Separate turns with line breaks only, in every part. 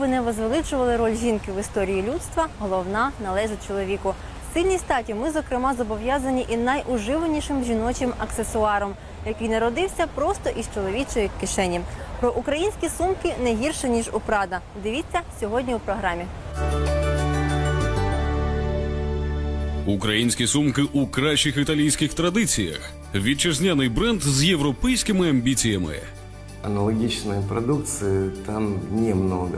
Би не возвеличували роль жінки в історії людства, головна належить чоловіку. Сильній статі ми, зокрема, зобов'язані і найуживанішим жіночим аксесуаром, який народився просто із чоловічої кишені. Про українські сумки не гірше ніж у Прада. Дивіться сьогодні у програмі.
Українські сумки у кращих італійських традиціях. Вітчизняний бренд з європейськими амбіціями.
Аналогичной продукции там немного,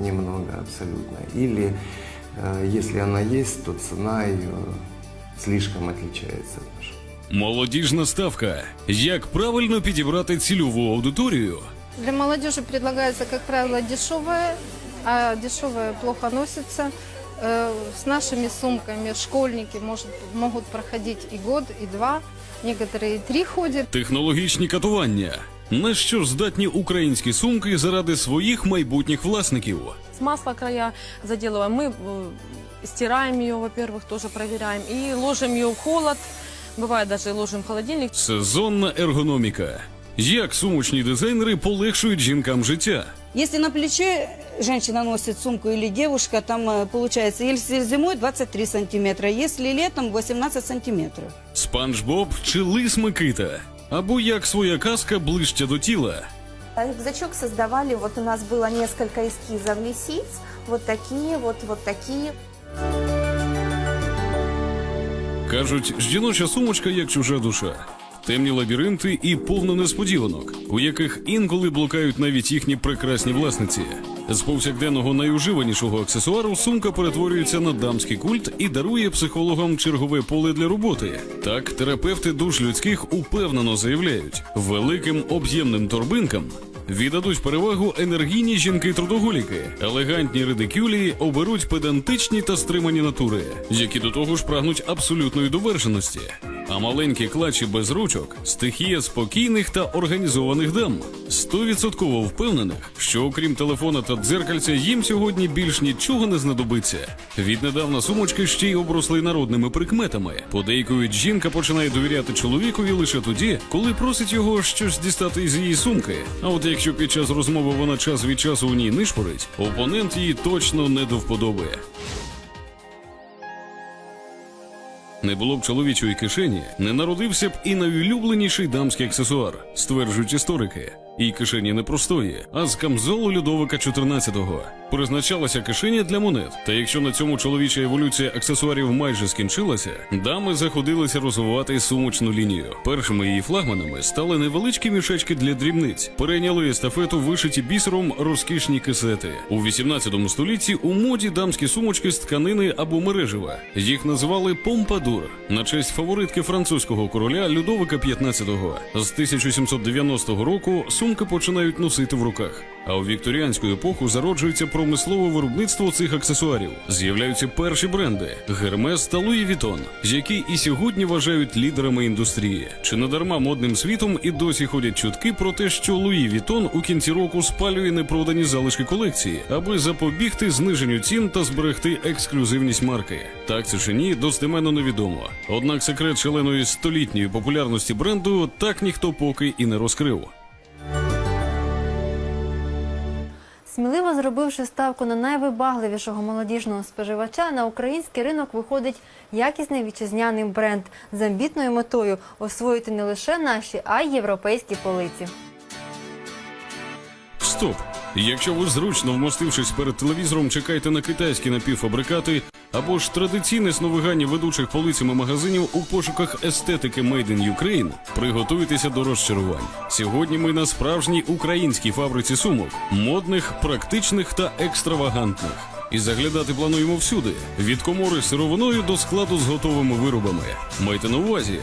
немного абсолютно. Или э, если она есть, то цена ее слишком отличается. даже.
Молодіжна ставка. Як правильно підібрати цільову аудиторію?
Для молодежи предлагается, как правило, дешевое, а дешевое плохо носится. Э, С нашими сумками школьники может, могут проходить и год, и два, некоторые и три ходят.
Технологічні катування. На що ж здатні українські сумки заради своїх майбутніх власників?
С масла края заделываем. Мы э, стираем ее, во-первых, тоже проверяем. И ложим ее в холод. Бывает даже ложим в холодильник.
Сезонна ергономіка. Як сумочні дизайнери полегшують жінкам життя?
Если на плече женщина носит сумку или девушка, там э, получается, если зимой 23 сантиметра, если летом 18 сантиметров.
Спанч Боб чи лис Микита? Або як своя казка ближче до тіла?
Рюкзачок создавали, вот у нас было несколько эскизов лисиц, вот такие, вот, вот такие.
Кажуть, жіноча сумочка як чужа душа. Темні лабіринти і повно несподіванок, у яких інколи блукають навіть їхні прекрасні власниці. З повсякденного найуживанішого аксесуару сумка перетворюється на дамський культ і дарує психологам чергове поле для роботи. Так, терапевти душ людських упевнено заявляють, великим об'ємним торбинкам Віддадуть перевагу енергійні жінки-трудоголіки, елегантні редикюлі оберуть педантичні та стримані натури, які до того ж прагнуть абсолютної довершеності. А маленькі клачі без ручок стихія спокійних та організованих дам. Стовідсотково впевнених, що окрім телефона та дзеркальця їм сьогодні більш нічого не знадобиться. Віднедавна сумочки ще й обросли народними прикметами. Подейкують, жінка починає довіряти чоловікові лише тоді, коли просить його щось дістати з її сумки. А от якщо під час розмови вона час від часу у ній нишпорить, опонент її точно не до вподоби. Не було б чоловічої кишені, не народився б і найулюбленіший дамський аксесуар, стверджують історики. І кишені не простої, а з камзолу Людовика XIV. Призначалася кишеня для монет. Та якщо на цьому чоловіча еволюція аксесуарів майже скінчилася, дами заходилися розвивати сумочну лінію. Першими її флагманами стали невеличкі мішечки для дрібниць, перейняли естафету вишиті бісером розкішні кисети. У 18 столітті у моді дамські сумочки з тканини або мережева. Їх називали помпадур на честь фаворитки французького короля Людовика XV. З 1790 року сумки починають носити в руках. А у вікторіанську епоху зароджується промислове виробництво цих аксесуарів. З'являються перші бренди Гермес та Луї Вітон, які і сьогодні вважають лідерами індустрії. Чи не дарма модним світом і досі ходять чутки про те, що Луї Вітон у кінці року спалює непродані залишки колекції, аби запобігти зниженню цін та зберегти ексклюзивність марки. Так це чи ні, достеменно невідомо. Однак секрет шаленої столітньої популярності бренду так ніхто поки і не розкрив.
Сміливо зробивши ставку на найвибагливішого молодіжного споживача, на український ринок виходить якісний вітчизняний бренд з амбітною метою освоїти не лише наші, а й європейські полиці.
Стоп! Якщо ви зручно вмостившись перед телевізором, чекаєте на китайські напівфабрикати або ж традиційне сновигання ведучих полицями магазинів у пошуках естетики Made in Ukraine, приготуйтеся до розчарувань. Сьогодні ми на справжній українській фабриці сумок, модних, практичних та екстравагантних. І заглядати плануємо всюди: від комори з сировиною до складу з готовими виробами. Майте на увазі,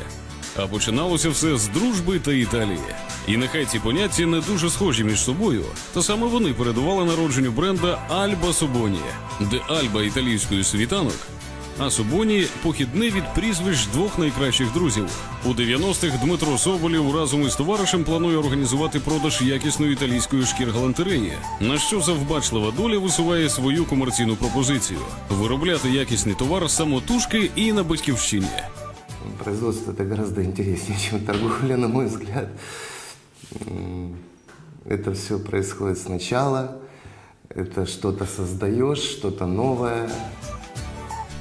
а починалося все з дружби та Італії. І нехай ці поняття не дуже схожі між собою, та саме вони передували народженню бренда Альба Собоні, де Альба італійською світанок, а Собоні похідне від прізвищ двох найкращих друзів. У 90-х Дмитро Соболєв разом із товаришем планує організувати продаж якісної італійської шкір-галантереї, на що завбачлива доля висуває свою комерційну пропозицію виробляти якісний товар самотужки і на батьківщині.
Производство это гораздо интереснее, чем торговля, на мой взгляд. М, Это все происходит сначала. Это что-то создаешь, что-то новое.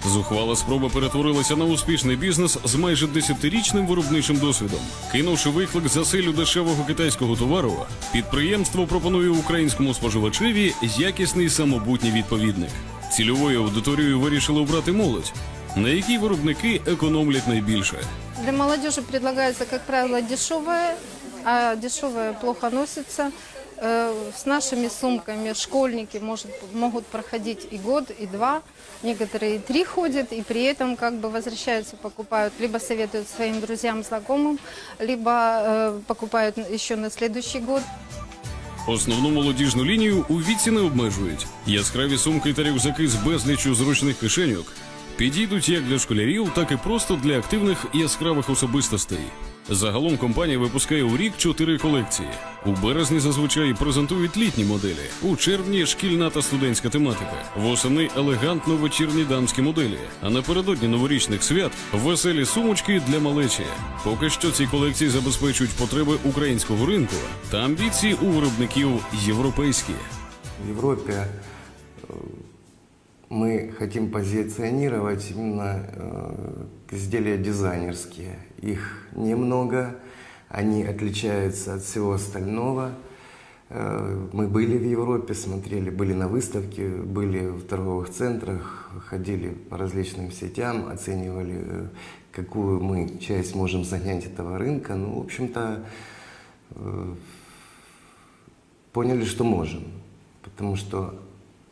Зухвала спроба перетворилася на успішний бізнес з майже десятирічним виробничим досвідом. Кинувши виклик за силю дешевого китайського товару, підприємство пропонує українському споживачеві якісний самобутній відповідник. Цільовою аудиторією вирішили обрати молодь, на якій виробники економлять найбільше.
Для молодежи предлагается, как правило, дешевое, а дешевое плохо носится. Э, С нашими сумками школьники может, могут проходить и год, и два. Некоторые и три ходят, и при этом как бы возвращаются, покупают, либо советуют своим друзьям, знакомым, либо э, покупают еще на следующий год.
Основну молодіжну лінію у віці не обмежують. Яскраві сумки та рюкзаки з безліччю зручних кишеньок підійдуть як для школярів, так і просто для активних яскравих особистостей. Загалом компанія випускає у рік чотири колекції. У березні зазвичай презентують літні моделі, у червні шкільна та студентська тематика, восени елегантно вечірні дамські моделі. А напередодні новорічних свят веселі сумочки для малечі. Поки що ці колекції забезпечують потреби українського ринку та амбіції у виробників європейські.
В Европе э, мы хотим позиционировать именно э, изделия дизайнерские. Их немного, они отличаются от всего остального. Э, Мы были в Европе, смотрели, были на выставке, были в торговых центрах, ходили по различным сетям, оценивали, э, какую мы часть можем занять этого рынка. Ну, в общем-то, э, поняли, что можем, потому что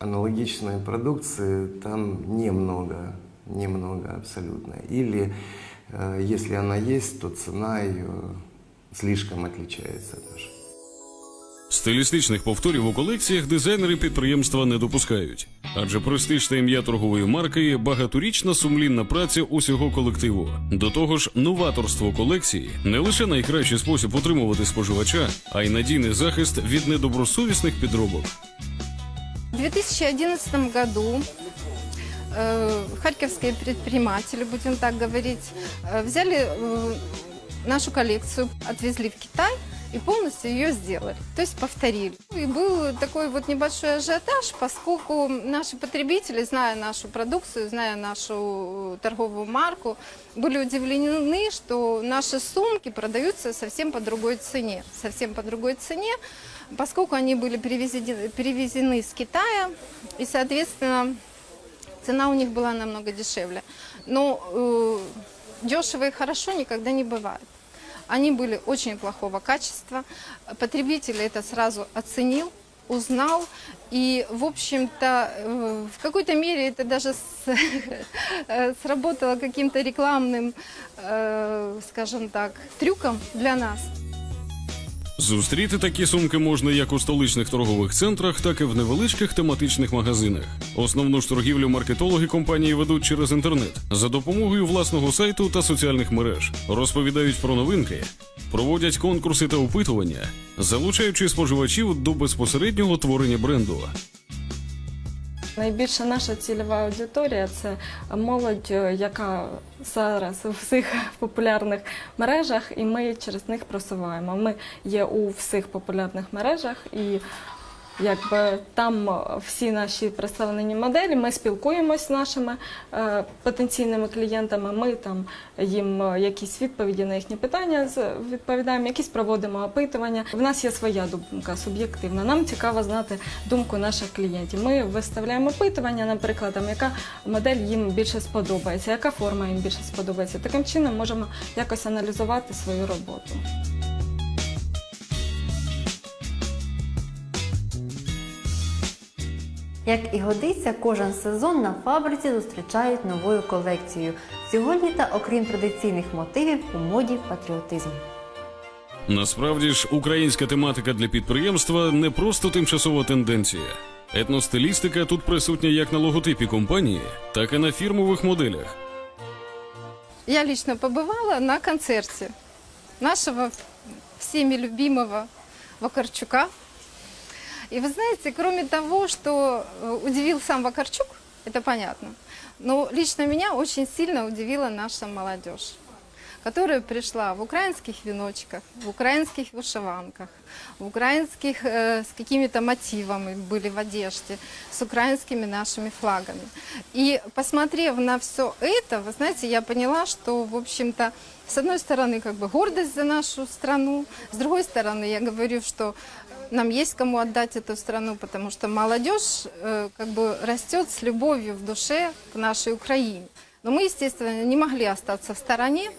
аналогичной продукции там немного, немного абсолютно. Или э, если она есть, то цена ее слишком отличается даже.
Стилістичних повторів у колекціях дизайнери підприємства не допускають, адже престиж та ім'я торгової марки багаторічна сумлінна праця усього колективу. До того ж, новаторство колекції не лише найкращий спосіб утримувати споживача, а й надійний захист від недобросовісних підробок.
В 2011 году э, харьковские предприниматели, будем так говорить, э, взяли э, нашу коллекцию, отвезли в Китай и полностью ее сделали, то есть повторили. И был такой вот небольшой ажиотаж, поскольку наши потребители, зная нашу продукцию, зная нашу торговую марку, были удивлены, что наши сумки продаются совсем по другой цене. Совсем по другой цене, поскольку они были перевезены, перевезены из Китая, и, соответственно, цена у них была намного дешевле. Но э, дешево и хорошо никогда не бывает. Они были очень плохого качества. Потребитель это сразу оценил, узнал. И, в общем-то, э, в какой-то мере это даже с- э, сработало каким-то рекламным, э, скажем так, трюком для нас.
Зустріти такі сумки можна як у столичних торгових центрах, так і в невеличких тематичних магазинах. Основну ж торгівлю маркетологи компанії ведуть через інтернет за допомогою власного сайту та соціальних мереж, розповідають про новинки, проводять конкурси та опитування, залучаючи споживачів до безпосереднього творення бренду.
Найбільша наша цільова аудиторія це молодь, е, яка зараз у всіх популярних мережах, і ми через них просуваємо. Ми є у всіх популярних мережах і. Якби там всі наші представлені моделі, ми спілкуємось з нашими е, потенційними клієнтами. Ми там їм якісь відповіді на їхні питання відповідаємо, якісь проводимо опитування. В нас є своя думка суб'єктивна. Нам цікаво знати думку наших клієнтів. Ми виставляємо опитування, наприклад, там, яка модель їм більше сподобається, яка форма їм більше сподобається. Таким чином можемо якось аналізувати свою роботу.
Як і годиться, кожен сезон на фабриці зустрічають новою колекцією. Сьогодні та окрім традиційних мотивів у моді патріотизм.
Насправді ж, українська тематика для підприємства не просто тимчасова тенденція. Етностилістика тут присутня як на логотипі компанії, так і на фірмових моделях.
Я лично побывала на концерте нашего всеми любимого Вакарчука. И вы знаете, кроме того, что э, удивил сам Вакарчук, это понятно, но лично меня очень сильно удивила наша молодежь. которая пришла в украинских веночках, в украинских вышиванках, в украинских э, с какими-то мотивами были в одежде, с украинскими нашими флагами. И посмотрев на все это, вы знаете, я поняла, что, в общем-то, с одной стороны, как бы гордость за нашу страну, с другой стороны, я говорю, что нам есть кому отдать эту страну, потому что молодежь э, как бы растет с любовью в душе к нашей Украине. Но мы, естественно, не могли остаться в стороне.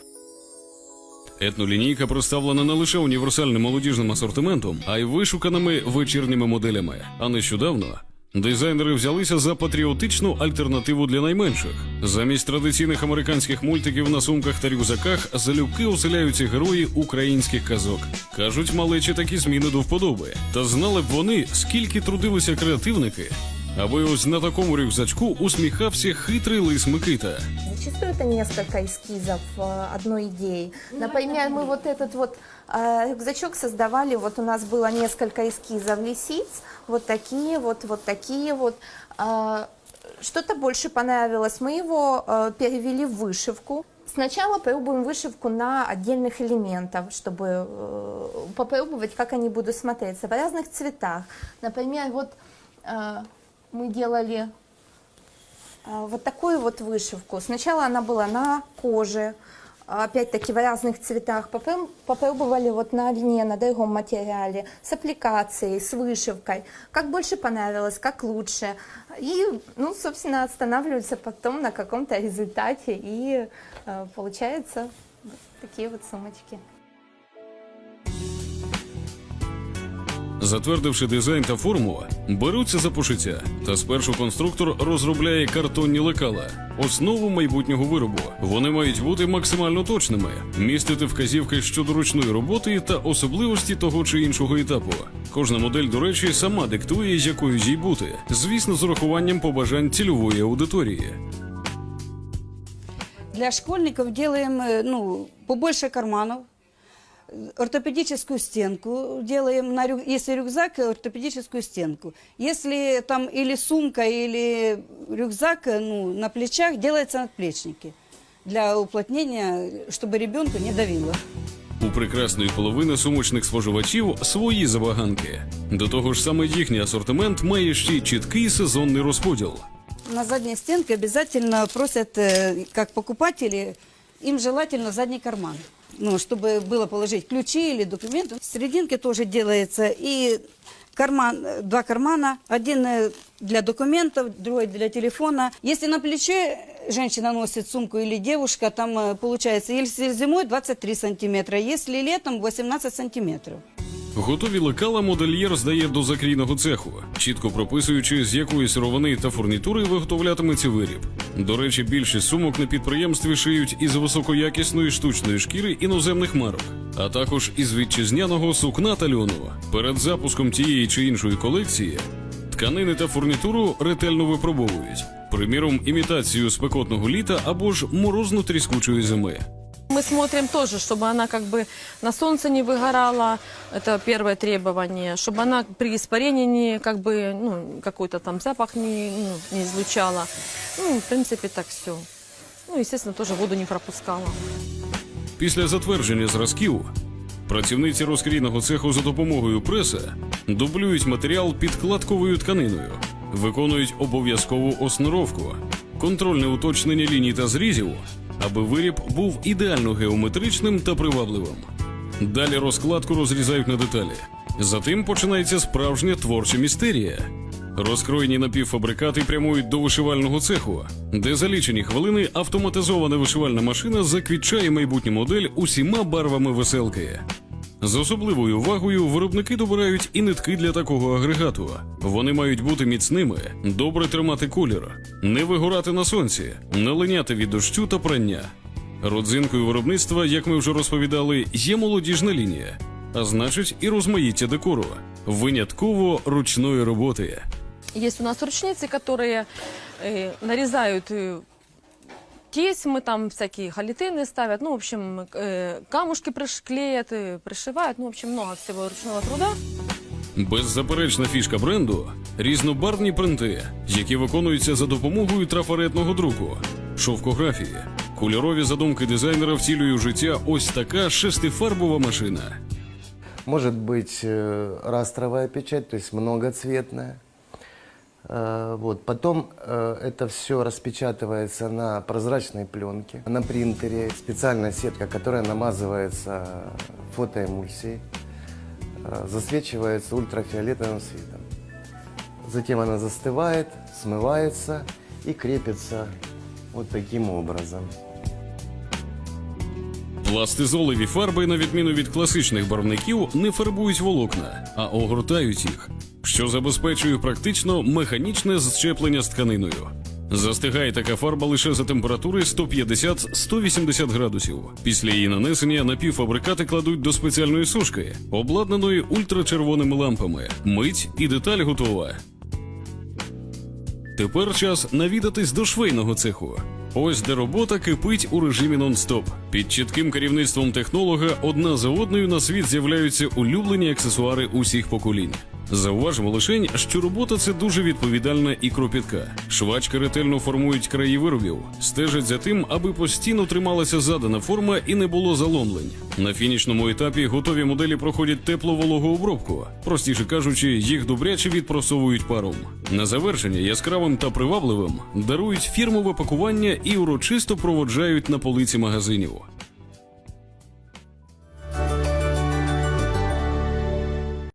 Етнолінійка представлена не лише універсальним молодіжним асортиментом, а й вишуканими вечірніми моделями. А нещодавно дизайнери взялися за патріотичну альтернативу для найменших. Замість традиційних американських мультиків на сумках та рюкзаках залюбки оселяються герої українських казок. Кажуть, малечі такі зміни до вподоби. Та знали б вони, скільки трудилися креативники, аби ось на такому рюкзачку усміхався хитрий лис Микита.
Зачастую это несколько эскизов э, одной идеи. Например, мы вот этот вот э, рюкзачок создавали, вот у нас было несколько эскизов лисиц, вот такие вот, вот такие вот. Э, Что-то больше понравилось, мы его перевели в вышивку. Сначала пробуем вышивку на отдельных элементах, чтобы попробовать, как они будут смотреться в разных цветах. Например, вот мы делали Вот такую вот вышивку. Сначала она была на коже, а, опять-таки в разных цветах. Попроб- Попробовали вот на льне, на другом материале, с аппликацией, с вышивкой. Как больше понравилось, как лучше. И, ну, собственно, останавливаются потом на каком-то результате. И э, получаются вот такие вот сумочки.
Затвердивши дизайн та форму, беруться за пошиття. Та спершу конструктор розробляє картонні лекала, основу майбутнього виробу. Вони мають бути максимально точними, містити вказівки щодо ручної роботи та особливості того чи іншого етапу. Кожна модель, до речі, сама диктує, якою їй бути, звісно, з урахуванням побажань цільової аудиторії.
Для школьников делаем ну, побольше карманов, ортопедическую стенку делаем, на рю- если рюкзак, э, ортопедическую стенку. Если там или сумка, или рюкзак э, ну, на плечах, делается надплечники для уплотнения, чтобы ребенку не давило.
У прекрасної половини сумочних споживачів свої забаганки. До того ж, саме їхній асортимент має ще й чіткий сезонний розподіл.
На задней стенке обязательно просят, э, как покупатели, им желательно задний карман. Ну, чтобы было положить ключи или документы. В серединке тоже делается и карман, э, два кармана. Один э, для документов, другой для телефона. Если на плече женщина носит сумку или девушка, там э, получается, если зимой 23 сантиметра, если летом 18 сантиметров.
Готові лекала модельєр здає до закрійного цеху, чітко прописуючи, з якої сировини та фурнітури виготовлятиметься виріб. До речі, більшість сумок на підприємстві шиють із високоякісної штучної шкіри іноземних марок, а також із вітчизняного сукна та льону. Перед запуском тієї чи іншої колекції тканини та фурнітуру ретельно випробовують. Приміром, імітацію спекотного літа або ж морозно-тріскучої зими.
Мы смотрим тоже, чтобы она как бы на солнце не выгорала, это первое требование, чтобы она при испарении не, как бы, ну, какой-то там запах не, ну, не излучала. Ну, в принципе, так все. Ну, естественно, тоже воду не пропускала.
Після затвердження зразків працівниці розкрійного цеху за допомогою преса дублюють матеріал підкладковою тканиною, виконують обов'язкову осноровку, контрольне уточнення ліній та зрізів, аби виріб був ідеально геометричним та привабливим. Далі розкладку розрізають на деталі. Затим починається справжня творча містерія. Розкроєні напівфабрикати прямують до вишивального цеху, де за лічені хвилини автоматизована вишивальна машина заквітчає майбутню модель усіма барвами веселки. З особливою увагою виробники добирають і нитки для такого агрегату. Вони мають бути міцними, добре тримати колір, не вигорати на сонці, не линяти від дощу та прання. Родзинкою виробництва, як ми вже розповідали, є молодіжна лінія, а значить і розмаїття декору, винятково ручної роботи.
Есть у нас ручницы, которые э, нарезают э, тесьмы, там всякие халитыны ставят, ну, в общем, э, камушки пришклеят, э, пришивают, ну, в общем, много всего ручного труда.
Беззаперечна фішка бренду різнобарвні принти, які виконуються за допомогою трафаретного друку, шовкографії, Кольорові задумки дизайнера втілює у життя ось така шестифарбова машина.
Может быть э, растровая печать, то есть многоцветная. Э, Вот. Потом э, это все распечатывается на прозрачной пленке, на принтере. Специальная сетка, которая намазывается фотоэмульсией, э, засвечивается ультрафиолетовым светом. Затем она застывает, смывается и крепится вот таким образом.
Пластизолеві фарби, на відміну від класичних барвників, не фарбують волокна, а огортають їх, що забезпечує практично механічне зчеплення з тканиною. Застигає така фарба лише за температури 150-180 градусів. Після її нанесення напівфабрикати кладуть до спеціальної сушки, обладнаної ультрачервоними лампами. Мить і деталь готова. Тепер час навідатись до швейного цеху. Ось де робота кипить у режимі нон-стоп. Під чітким керівництвом технолога одна за одною на світ з'являються улюблені аксесуари усіх поколінь. Зауважимо лишень, що робота це дуже відповідальна і кропітка. Швачки ретельно формують краї виробів, стежать за тим, аби постійно трималася задана форма і не було заломлень. На фінішному етапі готові моделі проходять теплу вологообробку. Простіше кажучи, їх добряче відпросовують паром. На завершення яскравим та привабливим дарують фірмове пакування і урочисто проводжають на полиці магазинів.